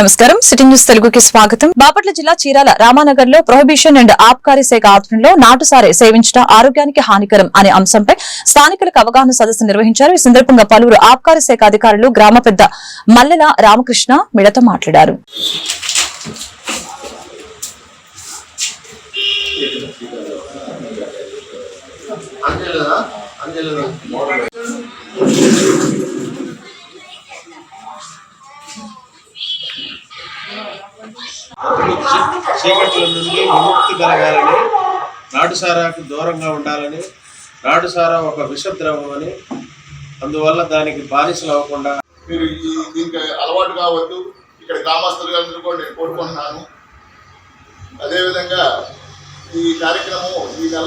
నమస్కారం. City news తెలుగుకి స్వాగతం. బాపట్ల జిల్లా చీరాల రామానగర్లో ప్రొహిబిషన్ అండ్ ఆబ్కారీ శాఖ ఆధ్వర్యంలో నాటుసారే సేవించడం ఆరోగ్యానికి హానికరం అనే అంశంపై స్థానికులకు అవగాహన సదస్సు నిర్వహించారు. ఈ సందర్భంగా పలువురు ఆబ్కారీ శాఖ అధికారులు గ్రామ పెద్ద మల్లెల రామకృష్ణ మిడత మాట్లాడారు. అంజలినా చీకట్ల నుండి విముక్తి కలగాలని నాటుసారాకు దూరంగా ఉండాలని నాటుసారా ఒక విషద్రవం అని. అందువల్ల దానికి బానిసలు అవ్వకుండా మీరు ఈ దీనికి అలవాటు కావద్దు. ఇక్కడ గ్రామస్తులుగా కూడా నేను కోరుకుంటున్నాను. అదేవిధంగా ఈ కార్యక్రమం ఈ నెల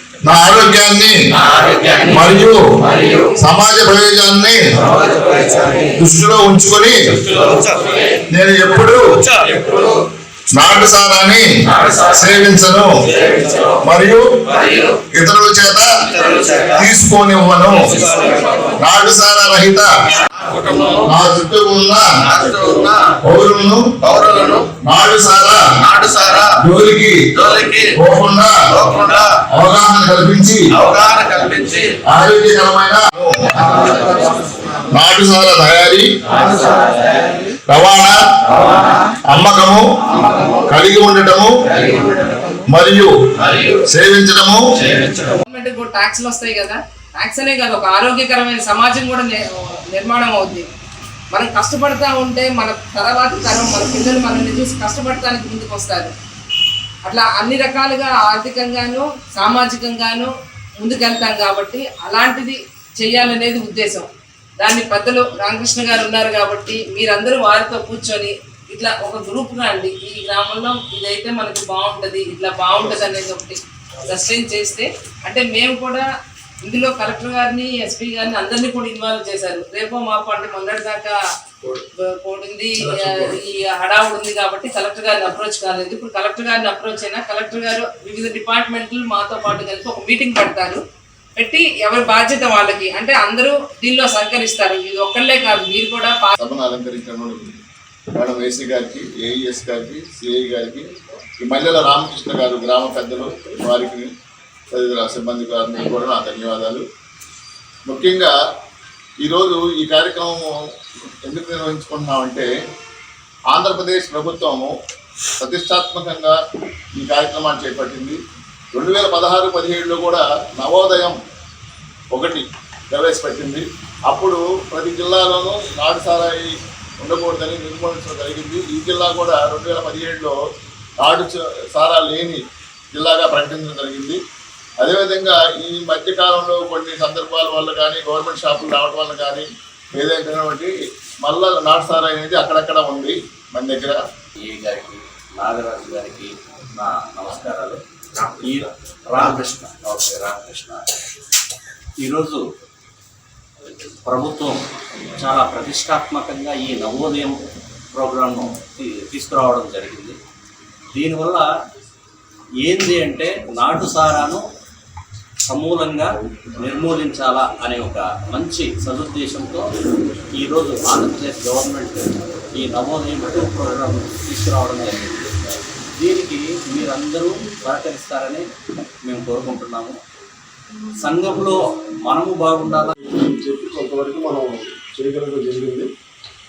నా ఆరోగ్యాన్ని మరియు సమాజ ప్రయోజనాన్ని దృష్టిలో ఉంచుకొని నేను ఎప్పుడు నాటు సారాన్ని సేవించను మరియు ఇతరుల చేత తీసుకోనివ్వను. నాటు సారా రహిత నా చుట్టూ ఉన్న పౌరులను పౌరులను నాటు సారా నాటుసారా జోలికి జోలికి పోకుండా పోకుండా అవగాహన కల్పించి అవగాహన కల్పించి ఆరోగ్యకరమైన నాటుసార తయారీ రవాణా అమ్మకము కలిగి ఉండటము మరియు సేవించడము ట్యాక్స్లు వస్తాయి కదా. యాక్సనే కాదు ఒక ఆరోగ్యకరమైన సమాజం కూడా నిర్మాణం అవుతుంది మనం కష్టపడతా ఉంటే మన తర్వాత తరం మన పిల్లలు మనల్ని చూసి కష్టపడటానికి ముందుకు వస్తారు అట్లా అన్ని రకాలుగా ఆర్థికంగాను సామాజికంగాను ముందుకెళ్తాం కాబట్టి అలాంటిది చేయాలనేది ఉద్దేశం. దాన్ని పెద్దలు రామకృష్ణ గారు ఉన్నారు కాబట్టి మీరందరూ వారితో కూర్చొని ఇట్లా ఒక గ్రూప్గా అండి ఈ గ్రామంలో ఇదైతే మనకి బాగుంటుంది ఇట్లా బాగుంటుంది అనేది ఒకటి సస్టైన్ చేస్తే అంటే మేము కూడా ఇందులో కలెక్టర్ గారిని ఎస్పీ గారిని అందరినీ కూడా ఇన్వాల్వ్ చేశారు. రేపో మాపు అంటే మొన్నటి దాకా పోడింది ఈ హడావుడు ఉంది కాబట్టి కలెక్టర్ గారిని అప్రోచ్ కాలేదు. ఇప్పుడు కలెక్టర్ గారిని అప్రోచ్ అయినా కలెక్టర్ గారు వివిధ డిపార్ట్మెంట్లు మాతో పాటు కలిపి ఒక మీటింగ్ పెడతారు. పెట్టి ఎవరి బాధ్యత వాళ్ళకి అంటే అందరూ దీనిలో సహకరిస్తారు. ఇది ఒక్కళ్ళే కాదు మీరు కూడా పా- మేడం ఏసీ గారికి ఏఈఎస్ గారికి సిఐ గారికి ఈ మల్లెల రామకృష్ణ గారు గ్రామ పెద్దలు వారికి తదితర సిబ్బంది అందరికీ కూడా నా ధన్యవాదాలు. ముఖ్యంగా ఈరోజు ఈ కార్యక్రమం ఎందుకు నిర్వహించుకుంటున్నామంటే ఆంధ్రప్రదేశ్ ప్రభుత్వము ప్రతిష్టాత్మకంగా ఈ కార్యక్రమాన్ని చేపట్టింది. రెండు వేల పదహారు పదిహేడులో కూడా నవోదయం ఒకటి ప్రవేశపెట్టింది. అప్పుడు ప్రతి జిల్లాలోనూ నాటు సారాయి ఉండకూడదని నిర్మూలించడం జరిగింది. ఈ జిల్లా కూడా రెండు వేల పదిహేడులో నాటు సారా లేని జిల్లాగా ప్రకటించడం జరిగింది. అదేవిధంగా ఈ మధ్యకాలంలో కొన్ని సందర్భాల వల్ల కానీ గవర్నమెంట్ షాపులు రావడం వల్ల కానీ ఏదైనా మళ్ళా నాటు అనేది అక్కడక్కడ ఉంది మన దగ్గర. ఏ గారికి నాగరాజు గారికి నా నమస్కారాలు. ఈ రామకృష్ణ ఓకే రామకృష్ణ. ఈరోజు ప్రభుత్వం చాలా ప్రతిష్టాత్మకంగా ఈ నవోదయం ప్రోగ్రాంను తీ- తీసుకురావడం జరిగింది. దీనివల్ల ఏంది అంటే నాటు సారాను సమూలంగా నిర్మూలించాలా అనే ఒక మంచి సదుద్దేశంతో ఈరోజు ఆంధ్రప్రదేశ్ గవర్నమెంట్ ఈ నవోదయం టూ ప్రోగ్రాం తీసుకురావడం జరిగింది. దీనికి మీరందరూ సహకరిస్తారని మేము కోరుకుంటున్నాము. సంఘంలో మనము బాగుండాలా? చెప్పి కొంతవరకు మనం చేయగలగడం జరిగింది.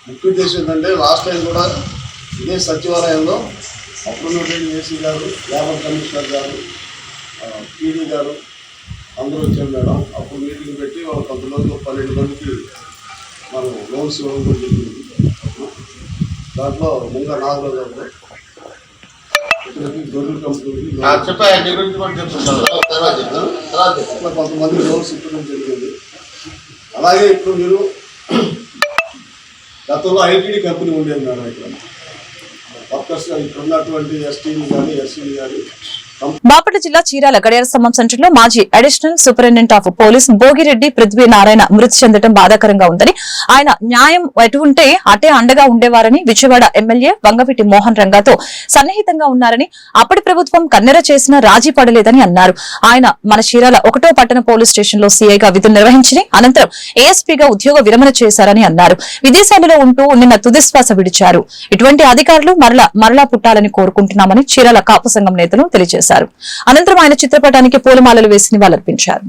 ముఖ్య ఉద్దేశం ఏంటంటే లాస్ట్ టైం కూడా ఇదే సచివాలయంలో అప్పుడు ఏసీ గారు లేబర్ కమిషనర్ గారు పీడీ గారు అందరూ వచ్చారు మేడం. అప్పుడు మీటింగ్ పెట్టి ఒక కొంతమంది ఒక పన్నెండు మందికి మనం లోన్స్ ఇవ్వడం కూడా జరిగింది. దాంట్లో ముంగా నాగరాజు గారు గొర్రెల. అట్లా కొంతమంది లోన్స్ ఇవ్వడం జరిగింది. అలాగే ఇప్పుడు మీరు గతంలో ఐటీడీ కంపెనీ ఉండేది మేడం ఇక్కడ. వర్కర్స్ ఇక్కడ ఉన్నటువంటి ఎస్టీలు కానీ ఎస్సీలు కానీ బాపట్ల జిల్లా చీరాల గడియార స్తంభం సెంటర్లో మాజీ additional superintendent of police Bhogireddy Prithvi Narayana మృతి చెందడం బాధాకరంగా ఉందని. ఆయన న్యాయం ఎటు ఉంటే అటే అండగా ఉండేవారని విజయవాడ ఎమ్మెల్యే వంగవీటి మోహన్ రంగాతో సన్నిహితంగా ఉన్నారని అప్పటి ప్రభుత్వం కన్నెర చేసినా రాజీ పడలేదని అన్నారు. ఆయన మన చీరాల ఒకటో పట్టణ పోలీస్ స్టేషన్లో సీఐగా విధులు నిర్వహించి అనంతరం ఏఎస్పీగా ఉద్యోగ విరమణ చేశారని అన్నారు. విదేశాలలో ఉంటూ నిన్న తుదిశ్వాస విడిచారు. ఇటువంటి అధికారులు మరలా మరలా పుట్టాలని కోరుకుంటున్నామని చీరాల కాపు సంఘం నేతలు తెలియజేశారు. అనంతరం ఆయన చిత్రపటానికి పూలమాలలు వేసి నివాళులర్పించారు.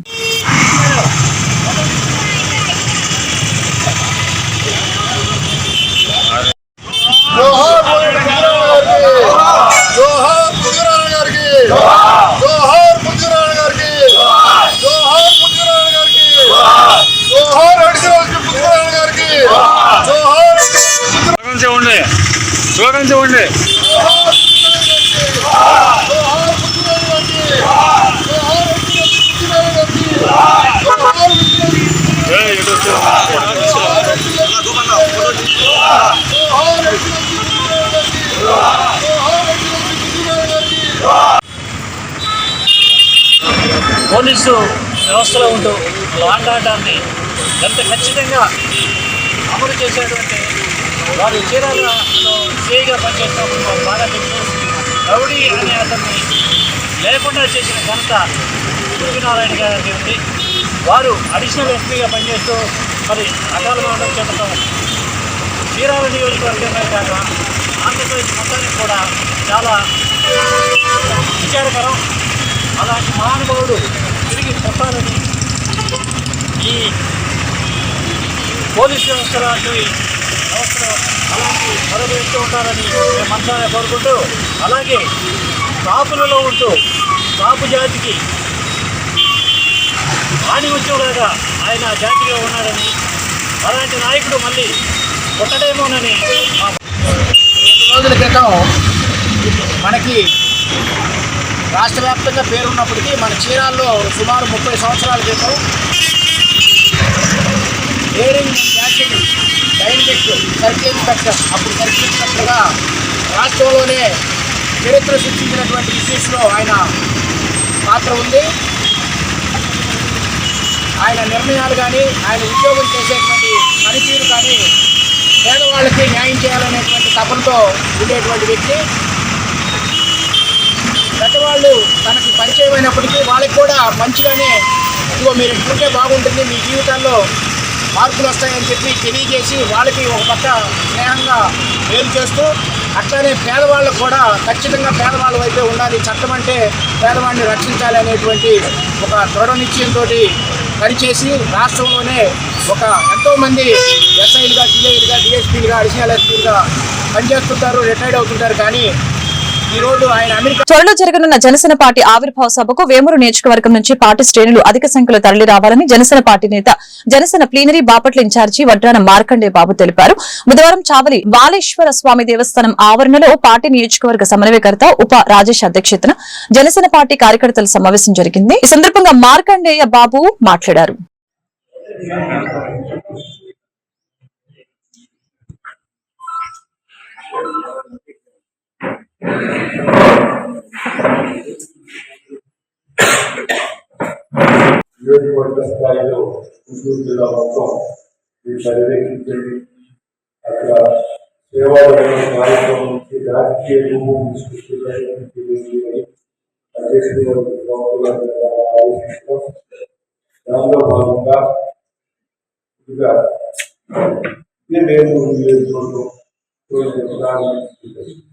పోలీసు వ్యవస్థలో ఉంటూ లాండ్ ఆర్డర్ని ఎంత ఖచ్చితంగా అమలు చేసేటువంటి వారు చీరాలలో సేగా పనిచేసినప్పుడు వారు బాగా తెలుసు రౌడీ అనే అతన్ని లేకుండా చేసిన ఘనత సూర్యనారాయణ గారికి ఉంది. వారు అడిషనల్ ఎస్పీగా పనిచేస్తూ మరి అకాల మరణం చెందటం చీరాల నియోజకవర్గమే కాక ఆంధ్రప్రదేశ్ మొత్తానికి కూడా చాలా విచారకరం. అలాంటి మహానుభావుడు తిరిగి చెప్పాలని ఈ పోలీస్ వ్యవస్థ లాంటి అలాంటి మరొకస్తూ ఉంటారని మేమంతా కోరుకుంటూ అలాగే కాపులలో ఉంటూ కాపు జాతికి ఆణిముత్యంలాగా ఆయన జాతిగా ఉన్నాడని అలాంటి నాయకుడు మళ్ళీ పుట్టడేమోనని రెండు రోజుల క్రితం మనకి రాష్ట్ర వ్యాప్తంగా పేరున్నప్పటికీ మన చీరాల్లో సుమారు ముప్పై సంవత్సరాల క్రితం bearing and dynamic circle inspector అప్పుడు సర్కిల్ ఇన్స్పెక్టర్గా రాష్ట్రంలోనే చరిత్ర సృష్టించినటువంటి ఇష్యూస్లో ఆయన పాత్ర ఉంది. ఆయన నిర్ణయాలు కానీ ఆయన ఉద్యోగం చేసేటువంటి పనితీరు కానీ పేదవాళ్ళకి న్యాయం చేయాలనేటువంటి తపనతో ఉండేటువంటి వ్యక్తి. పెద్దవాళ్ళు తనకి పరిచయం అయినప్పటికీ వాళ్ళకి కూడా మంచిగానే ఇదిగో మీరు ఇట్లుంటే బాగుంటుంది మీ జీవితాల్లో మార్పులు వస్తాయని చెప్పి తెలియజేసి వాళ్ళకి ఒక పక్క స్నేహంగా మేలు చేస్తూ అట్లానే పేదవాళ్ళకు కూడా ఖచ్చితంగా పేదవాళ్ళ వైపే ఉండాలి. చట్టం అంటే పేదవాడిని రక్షించాలి అనేటువంటి ఒక దృఢ నిశ్చయంతో పనిచేసి రాష్ట్రంలోనే ఒక ఎంతోమంది ఎస్ఐలుగా సిఐలుగా డిఎస్పీలుగా అడిషనల్ ఎస్పీలుగా పనిచేస్తుంటారు రిటైర్డ్ అవుతుంటారు. కానీ త్వరలో జరగనున్న జనసేన పార్టీ ఆవిర్భావ సభకు వేమూరు నియోజకవర్గం నుంచి పార్టీ శ్రేణులు అధిక సంఖ్యలో తరలి రావాలని జనసేన పార్టీ నేత జనసేన ప్లీనరీ బాపట్ల ఇన్ఛార్జి వడ్రాన మార్కండే బాబు తెలిపారు. బుధవారం చావలి బాలేశ్వర స్వామి దేవస్థానం ఆవరణలో పార్టీ నియోజకవర్గ సమన్వయకర్త ఉప రాజేష్ అధ్యక్షతన జనసేన పార్టీ కార్యకర్తల సమావేశం జరిగింది. ఈ సందర్భంగా మార్కండేయ బాబు మాట్లాడారు. నియోజకవర్గ స్థాయిలో గుంటూరు జిల్లా మొత్తం ఈ పర్యవేక్షించండి అక్కడ సేవాలయ కార్యక్రమం నుంచి రాజకీయ రూపం తీసుకొచ్చేటటువంటి అధ్యక్షుడు వారి ప్రముఖులందరూ ఆలోచించడం దానిలో భాగంగా ఇదిగా ఇదే మేము నియోజకవర్గం ప్రారంభించుకుంటాం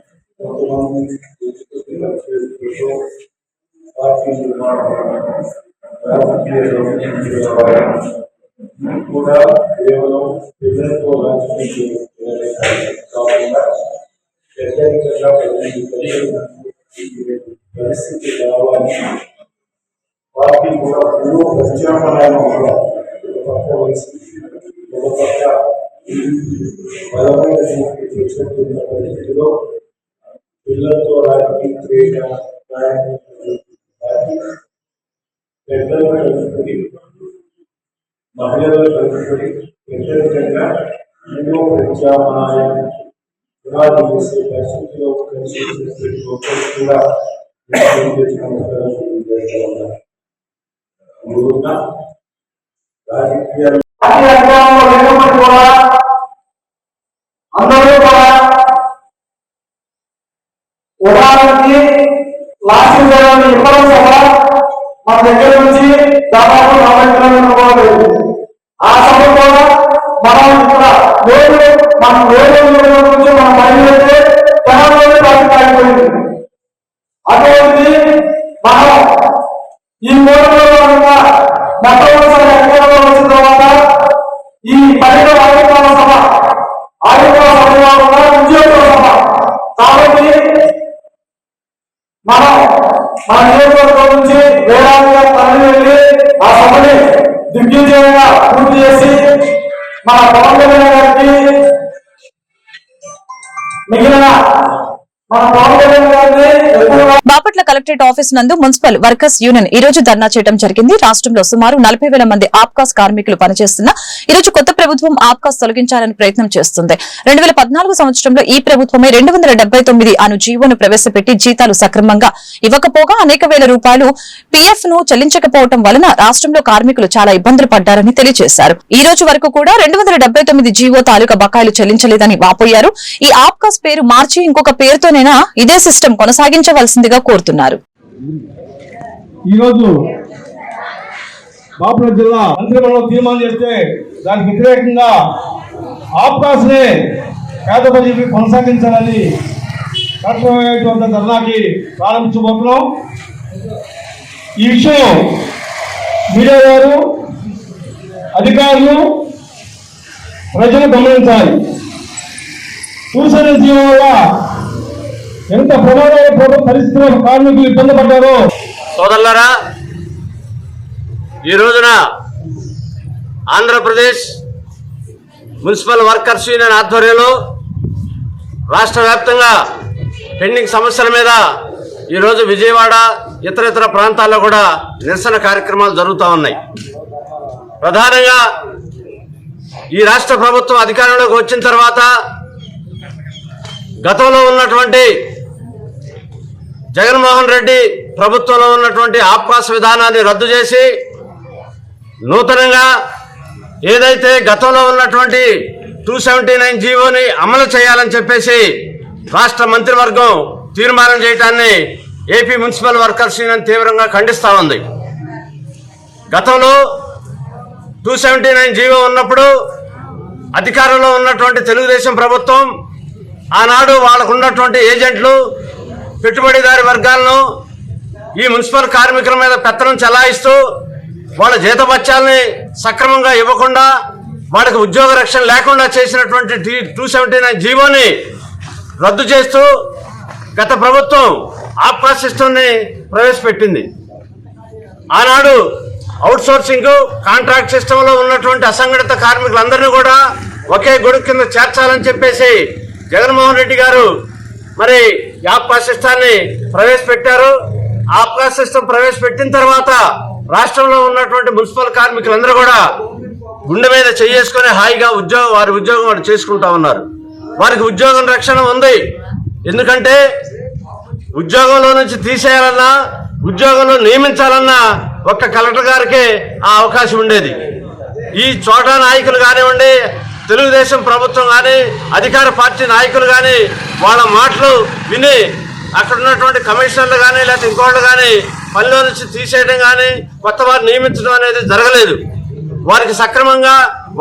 పదహారు సభ్యులకు కొంతమంది కూడా కేవలం పిల్లలతో రాజకీయ కాకుండా పెద్దరికంగా పరిస్థితి రావాలి పార్టీ కూడా ఎన్నో ప్రత్యామ్నాయాలు కూడా ఒక పక్క వయసు ఒక పక్క బలమైన శక్తి పరిస్థితిలో పిల్లలతో రాజకీయ క్రీడ పెద్దలు కలుపుకొని మహిళలు కలుపుకొని వ్యతిరేకంగా ఎన్నో ప్రత్యామ్నాయ పునాది వేసే పరిస్థితిలో కలిసి చేసే ఒక్కరు కూడా నిర్ణయం చేసుకున్న అందువల్ల రాజకీయాలు అందరూ కూడా ఉదాహరణకి లాస్ట్ ఇయర్ ఇవ్వడం సహా మన దగ్గర నుంచి దాదాపు నలభై కిలోమీటర్లు కూడా లేదు మన నియోజకవర్గం నుంచి వేలాదిగా తరలి వెళ్ళి ఆ సభని దిగ్విజయంగా పూర్తి చేసి మన కలెక్టరేట్ ఆఫీస్ నందు మున్సిపల్ వర్కర్స్ యూనియన్ ఈ రోజు ధర్నా చేయడం జరిగింది. రాష్ట్రంలో సుమారు నలభై వేల మంది ఆప్కాస్ కార్మికులు పనిచేస్తున్న ఈ రోజు కొత్త ప్రభుత్వం ఆప్కాస్ తొలగించాలని ప్రయత్నం చేస్తుంది. రెండు వేల పద్నాలుగు సంవత్సరంలో ఈ ప్రభుత్వమే రెండు వందల డెబ్బై తొమ్మిది అను జీవోను ప్రవేశపెట్టి జీతాలు సక్రమంగా ఇవ్వకపోగా అనేక వేల రూపాయలు పీఎఫ్ను చెల్లించకపోవడం వలన రాష్ట్రంలో కార్మికులు చాలా ఇబ్బందులు పడ్డారని తెలియజేశారు. ఈ రోజు వరకు కూడా రెండు వందల డెబ్బై తొమ్మిది జీవో తాలూకా బకాయిలు చెల్లించలేదని వాపోయారు. ఈ ఆప్కాస్ పేరు మార్చి ఇంకొక పేరుతోనైనా ఇదే సిస్టమ్ కొనసాగించవలసిందిగా కోరుతున్నారు. ఈరోజు బాపుల జిల్లా మంత్రిమండలం తీర్మానం చేస్తే దానికి వ్యతిరేకంగా ఆప్కాస్నే పేద ప్రజలకి కొనసాగించాలని కలెక్టర్ వద్ద ధర్నాకి ప్రారంభించబోతున్నాం. ఈ విషయం మీడియా వారు అధికారులు ప్రజలు గమనించాలి. చూసిన జీవం ఎంత ప్రమాదమైన పరిస్థితిలో కార్మికులు ఇబ్బంది పడ్డారో? సోదరులరా ఈ రోజున ఆంధ్రప్రదేశ్ మున్సిపల్ వర్కర్స్ యూనియన్ ఆధ్వర్యంలో రాష్ట్ర వ్యాప్తంగా పెండింగ్ సమస్యల మీద ఈరోజు విజయవాడ ఇతర ఇతర ప్రాంతాల్లో కూడా నిరసన కార్యక్రమాలు జరుగుతూ ఉన్నాయి. ప్రధానంగా ఈ రాష్ట్ర ప్రభుత్వం అధికారంలోకి వచ్చిన తర్వాత గతంలో ఉన్నటువంటి జగన్మోహన్ రెడ్డి ప్రభుత్వంలో ఉన్నటువంటి ఆప్కాస్ విధానాన్ని రద్దు చేసి నూతనంగా ఏదైతే గతంలో ఉన్నటువంటి టూ సెవెంటీ నైన్ జీవోని అమలు చేయాలని చెప్పేసి రాష్ట్ర మంత్రివర్గం తీర్మానం చేయటాన్ని ఏపీ మున్సిపల్ వర్కర్స్ యూనియన్ తీవ్రంగా ఖండిస్తా ఉంది. గతంలో టూ సెవెంటీ నైన్ జీవో ఉన్నప్పుడు అధికారంలో ఉన్నటువంటి తెలుగుదేశం ప్రభుత్వం ఆనాడు వాళ్ళకు ఉన్నటువంటి ఏజెంట్లు పెట్టుబడిదారి వర్గాలను ఈ మున్సిపల్ కార్మికుల మీద పెత్తనం చెలాయిస్తూ వాళ్ళ జీతభత్యాల్ని సక్రమంగా ఇవ్వకుండా వాళ్ళకి ఉద్యోగ రక్షణ లేకుండా చేసినటువంటి టీ టూ సెవెంటీ నైన్ జీవోని రద్దు చేస్తూ గత ప్రభుత్వం ఆప్కా సిస్టమ్ని ప్రవేశపెట్టింది. ఆనాడు అవుట్సోర్సింగ్ కాంట్రాక్ట్ సిస్టంలో ఉన్నటువంటి అసంఘటిత కార్మికులందరినీ కూడా ఒకే గొడుగు కింద చేర్చాలని చెప్పేసి జగన్మోహన్ రెడ్డి గారు మరి యాప్కా సిస్టాన్ని ప్రవేశపెట్టారు. ఆప్కా సిస్టమ్ ప్రవేశపెట్టిన తర్వాత రాష్ట్రంలో ఉన్నటువంటి మున్సిపల్ కార్మికులందరూ కూడా గుండె మీద చేసుకుని హాయిగా ఉద్యోగం వారి ఉద్యోగం వారు చేసుకుంటా ఉన్నారు. వారికి ఉద్యోగం రక్షణ ఉంది. ఎందుకంటే ఉద్యోగంలో నుంచి తీసేయాలన్నా ఉద్యోగంలో నియమించాలన్నా ఒక్క కలెక్టర్ గారికే ఆ అవకాశం ఉండేది. ఈ చోట నాయకులు కానివ్వండి తెలుగుదేశం ప్రభుత్వం కానీ అధికార పార్టీ నాయకులు కానీ వాళ్ళ మాటలు విని అక్కడ ఉన్నటువంటి కమిషనర్లు కానీ లేకపోతే ఇంకోళ్ళు కానీ పనిలో నుంచి తీసేయడం కానీ కొత్త వారు నియమించడం అనేది జరగలేదు. వారికి సక్రమంగా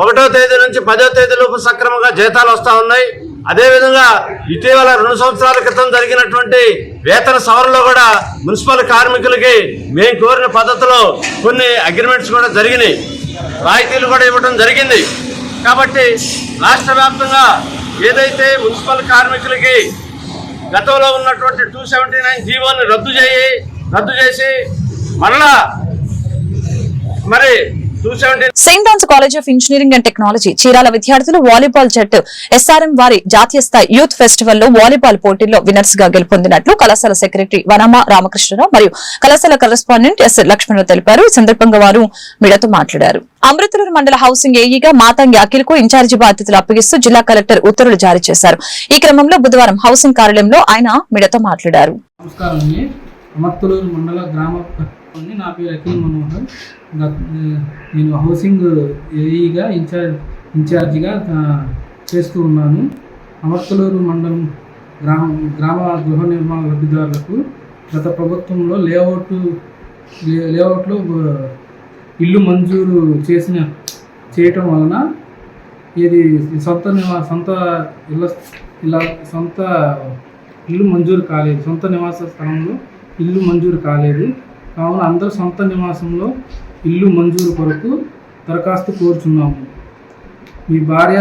ఒకటో తేదీ నుంచి పదో తేదీ లోపు సక్రమంగా జీతాలు వస్తూ ఉన్నాయి. అదేవిధంగా ఇటీవల రెండు సంవత్సరాల క్రితం జరిగినటువంటి వేతన సవరణలో కూడా మున్సిపల్ కార్మికులకి మేము కోరిన పద్ధతిలో కొన్ని అగ్రిమెంట్స్ కూడా జరిగినాయి. రాయితీలు కూడా ఇవ్వడం జరిగింది. కాబట్టి రాష్ట్ర వ్యాప్తంగా ఏదైతే మున్సిపల్ కార్మికులకి గతంలో ఉన్నటువంటి టూ సెవెంటీ నైన్ జీవోని రద్దు చేయి రద్దు చేసి మరలా మరి Saint dance college of engineering and technology Chirala విద్యార్థులు వాలీబాల్ జట్టు ఎస్ఆర్ఎం వారి జాతీయ స్థాయి యూత్ ఫెస్టివల్లో వాలీబాల్ పోటీల్లో విన్నర్స్గా గెలుపొందినట్లు కళాశాల సెక్రటరీ వనమ రామకృష్ణరావు మరియు కళాశాల కరెస్పాండెంట్ ఎస్ లక్ష్మణరావు తెలిపారు. ఈ సందర్భంగా వారు మీడియాతో మాట్లాడారు. అమృతలూరు మండల హౌసింగ్ ఏఈగా మాతంగి అఖిల్కు ఇన్ఛార్జి బాధ్యతలు అప్పగిస్తూ జిల్లా కలెక్టర్ ఉత్తర్వులు జారీ చేశారు. ఈ క్రమంలో బుధవారం హౌసింగ్ కార్యాలయంలో ఆయన మీడియాతో మాట్లాడారు. నమస్కారం అండి. అమర్తలూరు మండల గ్రామ అండి నా పేరు అఖిల్ మనోహర్. నేను హౌసింగ్ ఏఈగా ఇన్ఛార్జ్ ఇన్ఛార్జిగా చేస్తూ ఉన్నాను. అమర్తలూరు మండలం గ్రామ గ్రామ గృహ నిర్మాణ లబ్ధిదారులకు గత ప్రభుత్వంలో లేఅవుట్ లేఅవుట్లో ఇల్లు మంజూరు చేసిన చేయటం వలన ఇది సొంత నివా సొంత ఇళ్ళ ఇలా సొంత ఇల్లు మంజూరు కాలేదు. సొంత నివాస స్థలంలో ఇల్లు మంజూరు కాలేదు. కావున అందరూ సొంత నివాసంలో ఇల్లు మంజూరు కొరకు దరఖాస్తు కోరుచున్నాము. మీ భార్య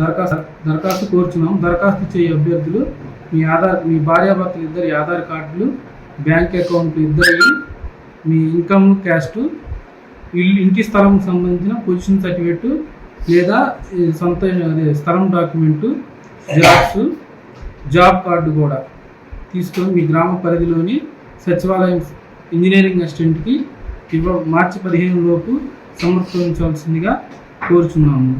దరఖాస్తు దరఖాస్తు కోరుచున్నాము. దరఖాస్తు చేయ అభ్యర్థులు మీ ఆధార్ మీ భార్యాభర్తలు ఇద్దరి ఆధార్ కార్డులు బ్యాంక్ అకౌంట్లు ఇద్దరి మీ ఇన్కమ్ క్యాస్ట్ ఇల్లు ఇంటి స్థలం సంబంధించిన పొజిషన్ సర్టిఫికెట్ లేదా సొంత అదే స్థలం డాక్యుమెంటు జిరాక్స్ జాబ్ కార్డు కూడా తీసుకొని మీ గ్రామ పరిధిలోని సచివాలయం ఇంజనీరింగ్ అసిస్టెంట్కి ఇవ్వ మార్చి పదిహేను లోపు సమర్పించాల్సిందిగా కోరుచున్నాము.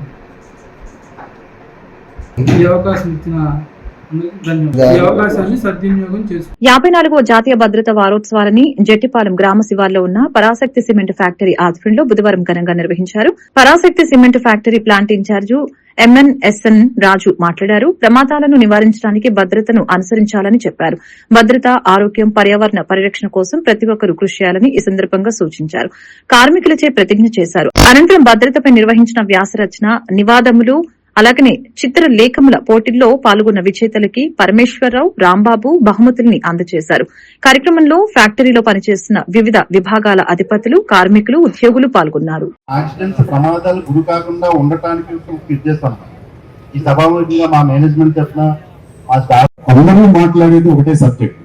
ఈ అవకాశం ఇచ్చిన యాభై నాలుగవ జాతీయ భద్రత వారోత్సవాలని జట్టిపాలెం గ్రామ శివార్లో ఉన్న పరాశక్తి సిమెంట్ ఫ్యాక్టరీ ఆధ్వర్యంలో బుధవారం ఘనంగా నిర్వహించారు. Parashakti cement factory plant incharge MNSN Raju మాట్లాడారు. ప్రమాదాలను నివారించడానికి భద్రతను అనుసరించాలని చెప్పారు. భద్రత ఆరోగ్యం పర్యావరణ పరిరక్షణ కోసం ప్రతి ఒక్కరూ కృషి చేయాలని ఈ సందర్భంగా సూచించారు. కార్మికులచే ప్రతిజ్ఞ చేశారు. అనంతరం భద్రతపై నిర్వహించిన వ్యాసరచన నివాదములు అలాగనే చిత్రలేఖముల పోటీల్లో పాల్గొన్న విజేతలకి పరమేశ్వరరావు రాంబాబు బహుమతుల్ని అందజేశారు. కార్యక్రమంలో ఫ్యాక్టరీలో పనిచేస్తున్న వివిధ విభాగాల అధిపతులు కార్మికులు ఉద్యోగులు పాల్గొన్నారు. యాక్సిడెంట్స్ ప్రమాదాలు గురి కాకుండా ఉండటానికి ఈ సభాముఖంగా మా మేనేజ్మెంట్ తరఫున మా స్టాఫ్ అందరూ మాట్లాడేది ఒకటే సబ్జెక్ట్.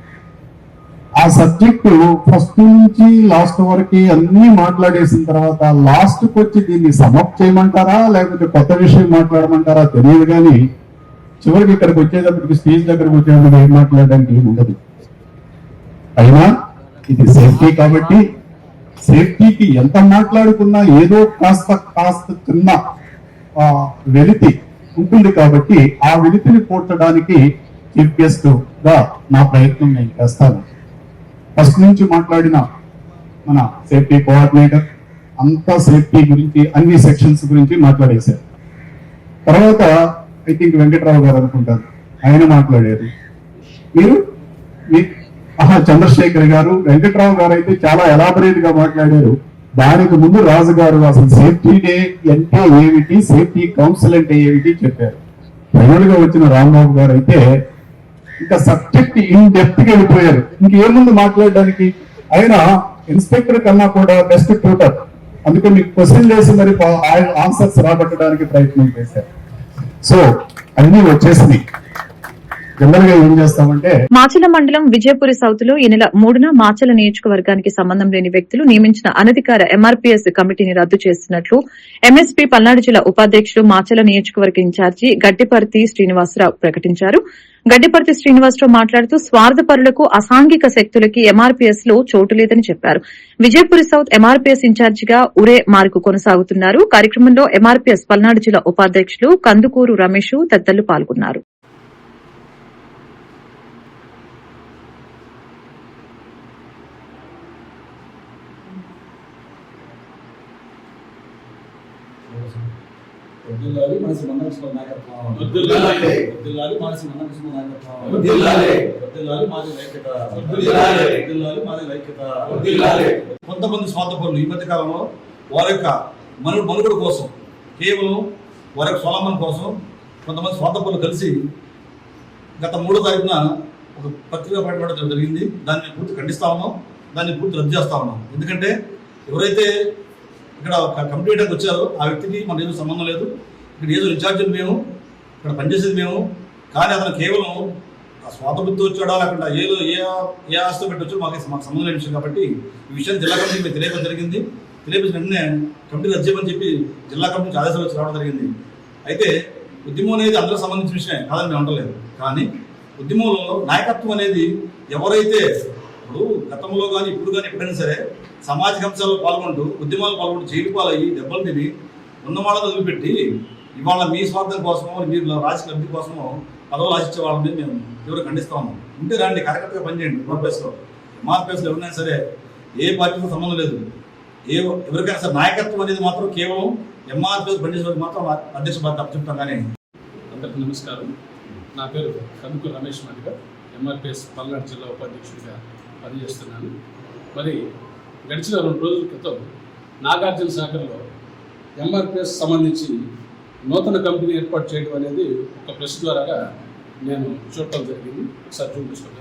ఆ సబ్జెక్టు ఫస్ట్ నుంచి లాస్ట్ వరకు అన్ని మాట్లాడేసిన తర్వాత లాస్ట్కి వచ్చి దీన్ని సమప్ చేయమంటారా లేకపోతే కొత్త విషయం మాట్లాడమంటారా తెలియదు కానీ చివరికి ఇక్కడికి వచ్చేటప్పటికి స్టేజ్ దగ్గరకు వచ్చేటప్పుడు ఏం మాట్లాడడానికి ఏమి ఉండదు. అయినా ఇది సేఫ్టీ కాబట్టి సేఫ్టీకి ఎంత మాట్లాడుకున్నా ఏదో కాస్త కాస్త చిన్న వెలితి ఉంటుంది కాబట్టి ఆ వెలితిని పోర్చడానికి చీఫ్ గెస్ట్గా నా ప్రయత్నం నేను చేస్తాను. ఫస్ట్ నుంచి మాట్లాడిన మన సేఫ్టీ కోఆర్డినేటర్ అంతా సేఫ్టీ గురించి అన్ని సెక్షన్స్ గురించి మాట్లాడేశారు. తర్వాత ఐ థింక్ వెంకట్రావు గారు అనుకుంటారు ఆయన మాట్లాడారు. మీరు మీ ఆహా, చంద్రశేఖర్ గారు వెంకట్రావు గారు అయితే చాలా ఎలాబరేట్గా మాట్లాడారు. దానికి ముందు రాజు గారు అసలు సేఫ్టీ డే అంటే ఏమిటి సేఫ్టీ కౌన్సిల్ అంటే ఏమిటి చెప్పారు. ఫైనల్గా వచ్చిన రాంబాబు గారు అయితే ఇంకా సబ్జెక్ట్ ఇన్ డెప్త్కి వెళ్ళిపోయారు. ఇంకేముంది మాట్లాడడానికి? ఆయన ఇన్స్పెక్టర్ కన్నా కూడా బెస్ట్ ట్యూటర్ అందుకే మీకు క్వశ్చన్ చేసి మరి ఆన్సర్స్ రాబట్టడానికి ప్రయత్నం చేశారు. సో అన్ని వచ్చేసినాయి జనరల్గా ఏం చేస్తామంటే మాచల మండలం విజయపురి సౌత్లో ఈ నెల మూడున మాచల నియోజకవర్గానికి సంబంధం లేని వ్యక్తులు నియమించిన అనధికార ఎంఆర్పీఎస్ కమిటీని రద్దు చేస్తున్నట్లు ఎంఎస్పీ పల్నాడు జిల్లా ఉపాధ్యకుడు మాచల నియోజకవర్గ ఇన్ఛార్జి గడ్డిపర్తి శ్రీనివాసరావు ప్రకటించారు. గడ్డిపర్తి శ్రీనివాసరావు మాట్లాడుతూ స్వార్థపరులకు అసాంఘిక శక్తులకి ఎంఆర్పీఎస్లో చోటు లేదని చెప్పారు. విజయపురి సౌత్ ఎంఆర్పీఎస్ ఇన్ఛార్జిగా ఉరే మార్కు కొనసాగుతున్నారు. కార్యక్రమంలో ఎంఆర్పీఎస్ పల్నాడు జిల్లా ఉపాధ్యక్షులు కందుకూరు రమేష్ తదితరులు పాల్గొన్నారు. వద్దిల్లాలి మనసు మందకృష్ణ నాయకత్వం వద్దిల్లాలి వద్దిల్లాలి మనసు మందకృష్ణ నాయకత్వం వద్దిల్లాలి వద్దిల్లాలి మాది లైక్యత వద్దిల్లాలి వద్దిల్లాలి మాది లైక్యత వద్దిల్లాలి కొంతమంది స్వార్థపరులు ఈ మధ్య కాలంలో వారి యొక్క మను మనుగడ కోసం కేవలం వారి యొక్క స్వలామం కోసం కొంతమంది స్వార్థపరులు కలిసి గత మూడో తారీఖున ఒక పత్రిక బయటపడడం జరిగింది. దాన్ని పూర్తి ఖండిస్తా ఉన్నాం. దాన్ని పూర్తి రద్దు చేస్తా ఉన్నాం. ఎందుకంటే ఎవరైతే ఈ యొక్క స్వార్థపరులు ఉన్నారో వారి యొక్క స్వార్థపరులు కలిసి కొంతమంది స్వార్థపరులు కలిసి గత మూడో తారీఖున ఒక పత్రిక బయటపడడం జరిగింది దాన్ని పూర్తి ఖండిస్తా ఉన్నాం దాన్ని పూర్తి రద్దు చేస్తా ఉన్నాం ఎందుకంటే ఎవరైతే ఇక్కడ మీటింగ్కి వచ్చారు ఆ వ్యక్తికి మన ఏదో సంబంధం లేదు. ఇక్కడ ఏదో ఇన్ఛార్జ్ మేము ఇక్కడ పనిచేసేది మేము. కానీ అతను కేవలం ఆ స్వాత వచ్చాడా లేకుండా ఏదో ఏ ఏ ఆస్తి పెట్టి వచ్చాడో మాకు మాకు సంబంధం లేని విషయం కాబట్టి ఈ విషయం జిల్లా కమిటీకి మేము తెలియడం జరిగింది. తెలియపేసిన వెంటనే కమిటీ రద్దు చేయమని చెప్పి జిల్లా కమిటీ నుంచి ఆదేశాలు వచ్చి రావడం జరిగింది. అయితే ఉద్యమం అనేది అందరూ సంబంధించిన విషయమే కాదని మేము అంటలేదు. కానీ ఉద్యమంలో నాయకత్వం అనేది ఎవరైతే ఇప్పుడు గతంలో కానీ ఇప్పుడు కానీ ఎప్పుడైనా సరే సామాజిక అంశాల్లో పాల్గొంటూ ఉద్యమాలు పాల్గొంటూ జైలు పాలయ్యి దెబ్బలు తిని ఉన్న వాళ్ళని వదిలిపెట్టి ఇవాళ మీ స్వార్థం కోసమో మీరు రాజకీయ లబ్ధి కోసమో పదవులు ఆశించే వాళ్ళని మేము ఎవరు ఖండిస్తా ఉన్నాం. ఉంటే రండి కరెక్ట్గా పనిచేయండి మార్పేస్లో మార్పేస్లో ఎవరైనా సరే ఏ పార్టీతో సంబంధం లేదు. ఏ ఎవరికైనా సరే నాయకత్వం అనేది మాత్రం కేవలం ఎంఆర్పీఎస్ పనిచేసే మాత్రం అధ్యక్ష బాధ్యత అప్పచెప్తాం కానీ. అందరికీ నమస్కారం. నా పేరు కనుకు రమేష్ మాదిగ ఎంఆర్పిఎస్ పల్నాడు జిల్లా ఉపాధ్యక్షుడిగా పనిచేస్తున్నాను. మరి గడిచిన రెండు రోజుల క్రితం నాగార్జున సాగర్లో ఎంఆర్పిఎస్ సంబంధించి నూతన కంపెనీ ఏర్పాటు చేయడం అనేది ఒక ప్రెస్ ద్వారాగా నేను చూడటం జరిగింది. ఒకసారి చూపించుకోండి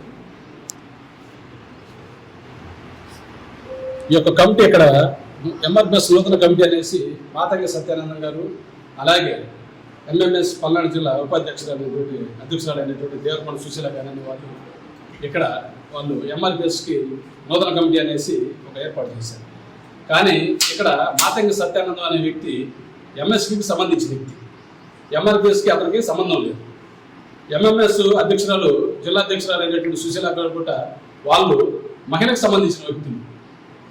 ఈ యొక్క కమిటీ ఇక్కడ ఎంఆర్ఎస్ నూతన కమిటీ అనేసి మాతంగి సత్యానందం గారు అలాగే ఎంఎంఎస్ పల్నాడు జిల్లా ఉపాధ్యక్షురాలైనటువంటి అధ్యక్షురాలైనటువంటి దేవరమణ సుశీల గారు అనే వాళ్ళు ఇక్కడ వాళ్ళు ఎంఆర్పిఎస్కి నూతన కమిటీ అనేసి ఒక ఏర్పాటు చేశారు. కానీ ఇక్కడ మాతంగి సత్యానందం అనే వ్యక్తి ఎంఎస్పికి సంబంధించిన వ్యక్తి ఎంఆర్పిఎస్కి అతనికి సంబంధం లేదు. ఎంఎంఎస్ అధ్యక్షురాలు జిల్లా అధ్యక్షురాలు అయినటువంటి సుశీల గారు కూడా వాళ్ళు మహిళకు సంబంధించిన వ్యక్తులు.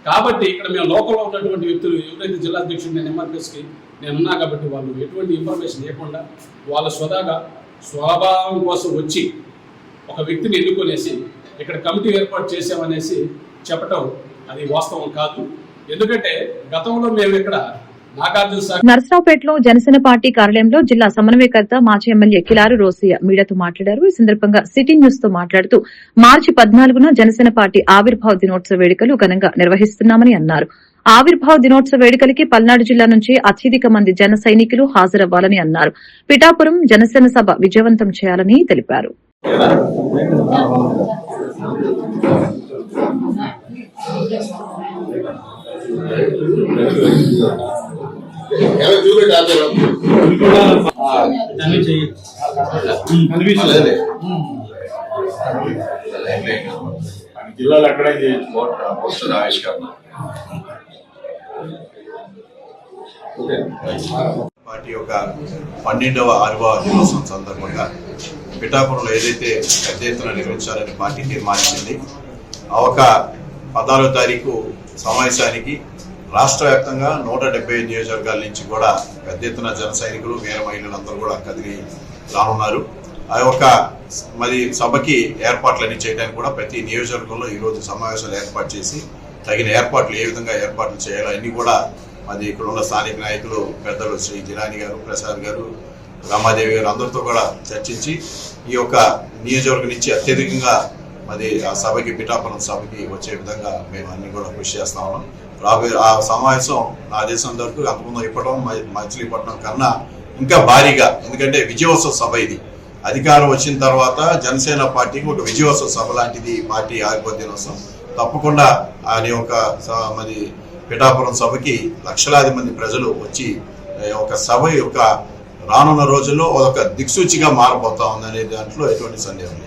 కాబట్టి ఇక్కడ మేము లోకల్లో ఉన్నటువంటి వ్యక్తులు ఎవరైతే జిల్లా అధ్యక్షుడు నేను ఎంఆర్పిఎస్కి నేను ఉన్నా కాబట్టి వాళ్ళు ఎటువంటి ఇన్ఫర్మేషన్ లేకుండా వాళ్ళ స్వదాగా స్వభావం కోసం వచ్చి ఒక వ్యక్తిని ఎన్నుకొనేసి ఇక్కడ కమిటీ ఏర్పాటు చేసామనేసి చెప్పటం అది వాస్తవం కాదు. ఎందుకంటే గతంలో మేము ఇక్కడ నర్సరావుపేటలో జనసేన పార్టీ కార్యాలయంలో జిల్లా సమన్వయకర్త మాజీ ఎమ్మెల్యే కిలారు రోసియా మీడియాతో మాట్లాడారు. ఈ సందర్భంగా సిటీ న్యూస్తో మాట్లాడుతూ మార్చి పద్నాలుగున జనసేన పార్టీ ఆవిర్భావ దినోత్సవ వేడుకలు ఘనంగా నిర్వహిస్తున్నామని అన్నారు. ఆవిర్భావ దినోత్సవ వేడుకలకి పల్నాడు జిల్లా నుంచి అత్యధిక మంది జన సైనికులు హాజరవ్వాలని అన్నారు. పిఠాపురం జనసేన సభ విజయవంతం చేయాలని తెలిపారు. జిల్లాలో ఎక్కడైనా చేయొచ్చు. పోస్టర్ ఆవిష్కరణ పార్టీ యొక్క పన్నెండవ ఆవిర్భావ దినోత్సవం సందర్భంగా పిఠాపురంలో ఏదైతే పెద్ద ఎత్తున నిర్వహించాలని పార్టీ తీర్మానించింది ఆ ఒక పద్నాలుగో తారీఖు సమావేశానికి రాష్ట్ర వ్యాప్తంగా నూట డెబ్బై నియోజకవర్గాల నుంచి కూడా పెద్ద ఎత్తున జన సైనికులు వీర మహిళలందరూ కూడా కదిలి రానున్నారు. ఆ యొక్క మరి సభకి ఏర్పాట్లన్నీ చేయడానికి కూడా ప్రతి నియోజకవర్గంలో ఈరోజు సమావేశాలు ఏర్పాటు చేసి తగిన ఏర్పాట్లు ఏ విధంగా ఏర్పాట్లు చేయాలో అన్నీ కూడా మరి ఇక్కడ ఉన్న స్థానిక నాయకులు పెద్దలు శ్రీ జిలాని గారు ప్రసాద్ గారు రామాదేవి గారు అందరితో కూడా చర్చించి ఈ యొక్క నియోజకవర్గం నుంచి అత్యధికంగా మరి ఆ సభకి పిఠాపురం సభకి వచ్చే విధంగా మేము అన్ని కూడా కృషి చేస్తా ఉన్నాం. రాబోయే ఆ సమావేశం నా దేశం వరకు అంతకుముందు ఇప్పటం మచిలీపట్నం కన్నా ఇంకా భారీగా ఎందుకంటే విజయోత్సవ సభ ఇది. అధికారం వచ్చిన తర్వాత జనసేన పార్టీకి ఒక విజయోత్సవ సభ లాంటిది పార్టీ ఆవిర్భావ దినోత్సవం తప్పకుండా అని ఒక మరి పిఠాపురం సభకి లక్షలాది మంది ప్రజలు వచ్చి ఒక సభ యొక్క రానున్న రోజుల్లో ఒక దిక్సూచిగా మారబోతా ఉందనే దాంట్లో ఎటువంటి సందేహం లేదు.